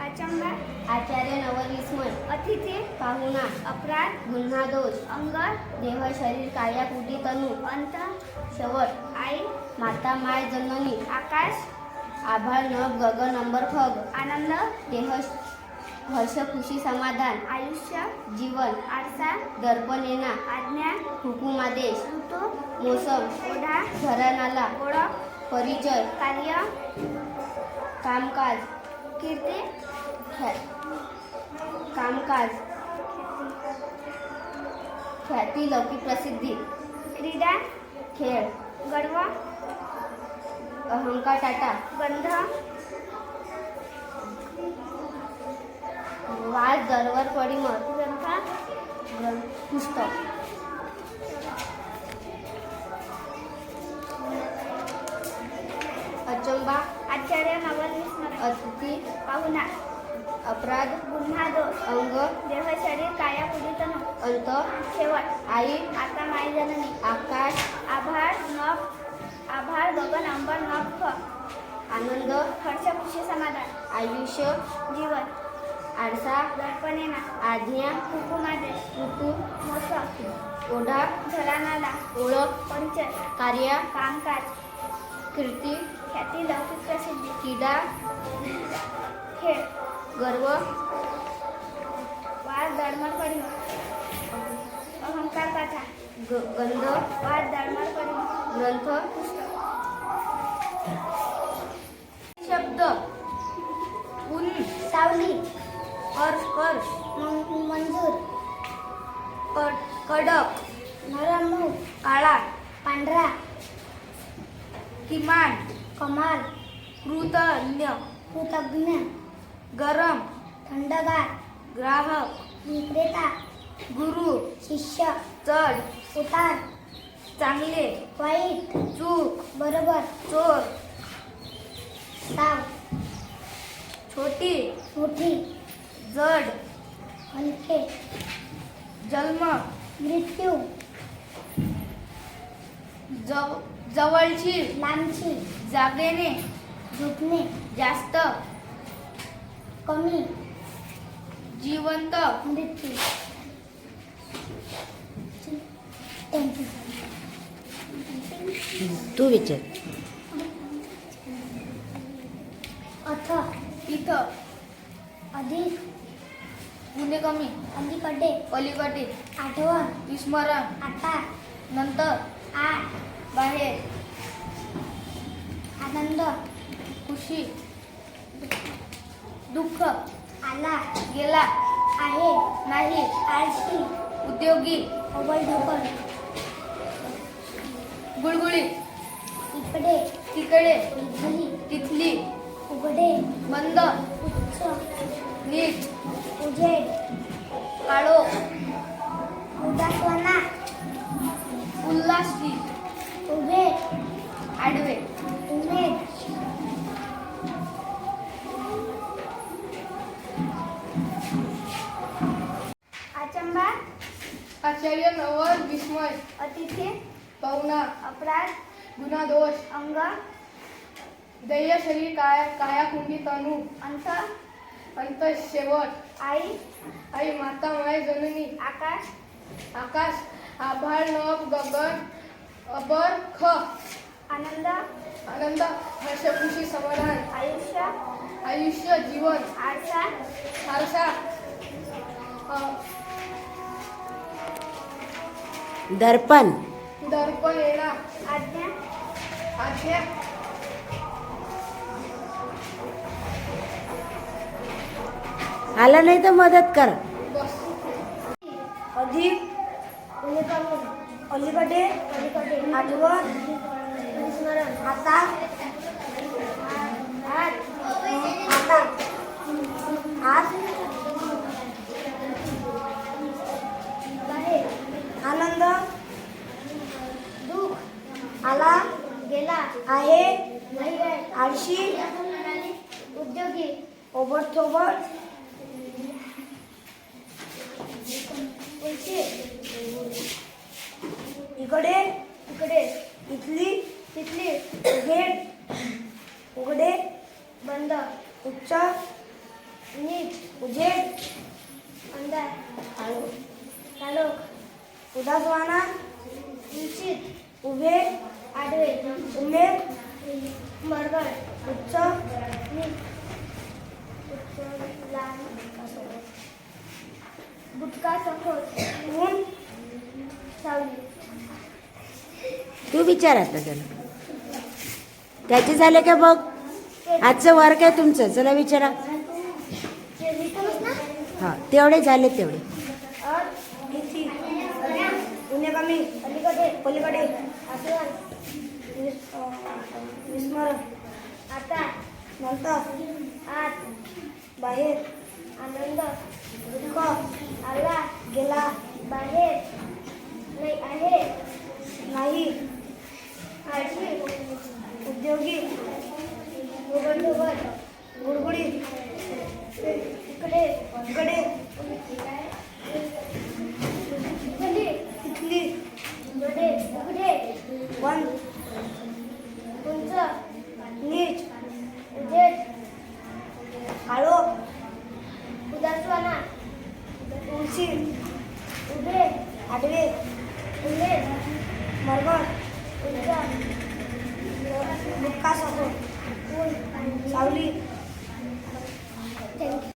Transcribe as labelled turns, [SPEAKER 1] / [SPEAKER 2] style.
[SPEAKER 1] अचंबा
[SPEAKER 2] आचार्य नवविस्मय
[SPEAKER 1] अतिथी.
[SPEAKER 2] पाहुणा.
[SPEAKER 1] अपराध.
[SPEAKER 2] गुन्हा दोष.
[SPEAKER 1] अंग
[SPEAKER 2] देह शरीर काया कुटी तनु.
[SPEAKER 1] अंत.
[SPEAKER 2] शेवट
[SPEAKER 1] आई.
[SPEAKER 2] माता माय जननी.
[SPEAKER 1] आकाश.
[SPEAKER 2] आभाळ नभ गगन अंबर खग
[SPEAKER 1] आनंद.
[SPEAKER 2] देह हर्ष खुशी समाधान.
[SPEAKER 1] आयुष्य.
[SPEAKER 2] जीवन.
[SPEAKER 1] आरसा.
[SPEAKER 2] दर्पण येणा.
[SPEAKER 1] आज्ञा.
[SPEAKER 2] हुकुमादेश
[SPEAKER 1] ऋतू.
[SPEAKER 2] मोसम.
[SPEAKER 1] ओढा.
[SPEAKER 2] घरानाला.
[SPEAKER 1] ओळख.
[SPEAKER 2] परिचय.
[SPEAKER 1] कार्य.
[SPEAKER 2] कामकाज.
[SPEAKER 1] कीर्ती
[SPEAKER 2] ख्या कामकाज. ख्याती लौकिक प्रसिद्धी.
[SPEAKER 1] क्रीडा.
[SPEAKER 2] खेळ.
[SPEAKER 1] गर्व
[SPEAKER 2] अहंकार टाटा.
[SPEAKER 1] गंध
[SPEAKER 2] वाद दरवर
[SPEAKER 1] ग्रंथ.
[SPEAKER 2] ग्रंथ पुस्तक.
[SPEAKER 1] आचार्य नवल
[SPEAKER 2] अतिथी
[SPEAKER 1] पाहुणा.
[SPEAKER 2] अपराध.
[SPEAKER 1] गुन्हा दोष.
[SPEAKER 2] अंग.
[SPEAKER 1] देह शरीर काया पुढीतन
[SPEAKER 2] अंत
[SPEAKER 1] शेवट.
[SPEAKER 2] आई.
[SPEAKER 1] माता माय जननी.
[SPEAKER 2] आकाश.
[SPEAKER 1] आभाळ नभ आभाळ गगन अंबर नभ
[SPEAKER 2] आनंद.
[SPEAKER 1] हर्ष खुशी समाधान.
[SPEAKER 2] आयुष्य.
[SPEAKER 1] जीवन.
[SPEAKER 2] आरसा.
[SPEAKER 1] दर्पणेना
[SPEAKER 2] आज्ञा.
[SPEAKER 1] हुकुमादेश
[SPEAKER 2] ऋतू
[SPEAKER 1] मोसम
[SPEAKER 2] ओढा.
[SPEAKER 1] घरानाला
[SPEAKER 2] ओळख.
[SPEAKER 1] परिचय.
[SPEAKER 2] कार्य.
[SPEAKER 1] कामकाज.
[SPEAKER 2] कीर्ती.
[SPEAKER 1] ख्याती लौकिक प्रसिद्धी.
[SPEAKER 2] क्रीडा
[SPEAKER 1] खेळ
[SPEAKER 2] गर्व
[SPEAKER 1] वाद दळमळ पडिम अहंकार कथा.
[SPEAKER 2] ग- गंध
[SPEAKER 1] वाद दळमळ
[SPEAKER 2] ग्रंथ शब्द. उन
[SPEAKER 1] सावली.
[SPEAKER 2] कर कर.
[SPEAKER 1] मंजूर.
[SPEAKER 2] कड- कडक.
[SPEAKER 1] नरम
[SPEAKER 2] काळा.
[SPEAKER 1] पांढरा.
[SPEAKER 2] किमान.
[SPEAKER 1] कमाल
[SPEAKER 2] कृतज्ञ
[SPEAKER 1] कृतज्ञ
[SPEAKER 2] गरम
[SPEAKER 1] थंडगार
[SPEAKER 2] ग्राहक
[SPEAKER 1] विक्रेता
[SPEAKER 2] गुरु
[SPEAKER 1] शिष्य
[SPEAKER 2] चढ
[SPEAKER 1] उतार
[SPEAKER 2] चांगले
[SPEAKER 1] वाईट
[SPEAKER 2] चूक
[SPEAKER 1] बरोबर
[SPEAKER 2] चोर
[SPEAKER 1] साव
[SPEAKER 2] छोटी
[SPEAKER 1] मोठी
[SPEAKER 2] जड
[SPEAKER 1] हलके
[SPEAKER 2] जन्म
[SPEAKER 1] मृत्यू
[SPEAKER 2] जव जवळची
[SPEAKER 1] लांबची
[SPEAKER 2] जागेने
[SPEAKER 1] झुकणे
[SPEAKER 2] जास्त
[SPEAKER 1] कमी
[SPEAKER 2] जिवंत
[SPEAKER 1] मृत्यू.
[SPEAKER 3] तू विचार.
[SPEAKER 1] अथ
[SPEAKER 2] इथं
[SPEAKER 1] अधिक
[SPEAKER 2] गुन्हे कमी.
[SPEAKER 1] अलीकडे.
[SPEAKER 2] पलीकडे.
[SPEAKER 1] आठवण.
[SPEAKER 2] विस्मरण.
[SPEAKER 1] आता.
[SPEAKER 2] नंतर.
[SPEAKER 1] आठ
[SPEAKER 2] बाहेर.
[SPEAKER 1] आनंद
[SPEAKER 2] खुशी दुःख
[SPEAKER 1] आला
[SPEAKER 2] गेला
[SPEAKER 1] आहे
[SPEAKER 2] नाही
[SPEAKER 1] आळशी
[SPEAKER 2] उद्योगी
[SPEAKER 1] अवल ढोकळ
[SPEAKER 2] गुळगुळी.
[SPEAKER 1] इकडे
[SPEAKER 2] तिकडे.
[SPEAKER 1] इथली.
[SPEAKER 2] तिथली.
[SPEAKER 1] उघडे.
[SPEAKER 2] बंद
[SPEAKER 1] उच्च.
[SPEAKER 2] नीट.
[SPEAKER 1] उजेड.
[SPEAKER 2] आचार्य नवल विस्मय
[SPEAKER 1] अतिथी
[SPEAKER 2] पाहुणा
[SPEAKER 1] अपराध
[SPEAKER 2] गुन्हा दोष
[SPEAKER 1] अंग
[SPEAKER 2] दैय शरीर काय काया कुंडी तनू
[SPEAKER 1] अंत
[SPEAKER 2] अंत शेवट
[SPEAKER 1] आई
[SPEAKER 2] आई माता माय जननी
[SPEAKER 1] आकाश
[SPEAKER 2] आकाश आभाळ नभ गगन अबर ख
[SPEAKER 1] आनंद
[SPEAKER 2] आनंद हर्ष खुशी समाधान
[SPEAKER 1] आयुष्य
[SPEAKER 2] आयुष्य जीवन
[SPEAKER 1] आरसा
[SPEAKER 2] आरसा
[SPEAKER 3] दर्पण.
[SPEAKER 2] दर्पण येणा
[SPEAKER 1] आज्ञा
[SPEAKER 2] आज्ञा
[SPEAKER 3] आला नाही तर मदत कर.
[SPEAKER 1] अधिक अलीकडे. आठवण. आता. आठ. आहे. आळशी उद्योगी ओबडथोबड इकडे इकडे. इथली तिथली उघेड उघडे. बंद.
[SPEAKER 4] उच्च
[SPEAKER 5] नीट.
[SPEAKER 4] उजेड.
[SPEAKER 5] अंधार
[SPEAKER 4] आलो
[SPEAKER 5] कालोख
[SPEAKER 4] उदासवाना
[SPEAKER 5] आडवे
[SPEAKER 4] उमेद
[SPEAKER 5] मरगळ
[SPEAKER 4] उच्च
[SPEAKER 5] बुटका सखोल
[SPEAKER 4] ऊन
[SPEAKER 5] सावली
[SPEAKER 3] तू विचार आता त्याला. त्याचे झाले का बघ? आजचं वर्क आहे तुमचं? चला विचारा. हां तेवढे झाले तेवढे.
[SPEAKER 4] पलीकडे. विस्मरण
[SPEAKER 5] आता
[SPEAKER 4] नंतर
[SPEAKER 5] आत
[SPEAKER 4] बाहेर
[SPEAKER 5] आनंद
[SPEAKER 4] दुःख
[SPEAKER 5] आला
[SPEAKER 4] गेला
[SPEAKER 5] बाहेर नाही आहे
[SPEAKER 4] नाही.
[SPEAKER 5] आळशी
[SPEAKER 4] उद्योगी
[SPEAKER 5] ढोबळ ढोबळ
[SPEAKER 4] गुडगुडीत
[SPEAKER 5] इकडे
[SPEAKER 4] इकडे
[SPEAKER 5] खाली
[SPEAKER 4] तिथली
[SPEAKER 5] कडे उघडे
[SPEAKER 4] बंद
[SPEAKER 5] उंच
[SPEAKER 4] नीच
[SPEAKER 5] उजेड
[SPEAKER 4] आळो
[SPEAKER 5] उदासवाना
[SPEAKER 4] उंची
[SPEAKER 5] उभे
[SPEAKER 4] आडवे
[SPEAKER 5] उमेद
[SPEAKER 4] मरगळ
[SPEAKER 5] उंच
[SPEAKER 4] मुक्का सखो
[SPEAKER 5] ऊन
[SPEAKER 4] सावली
[SPEAKER 5] थँक्यू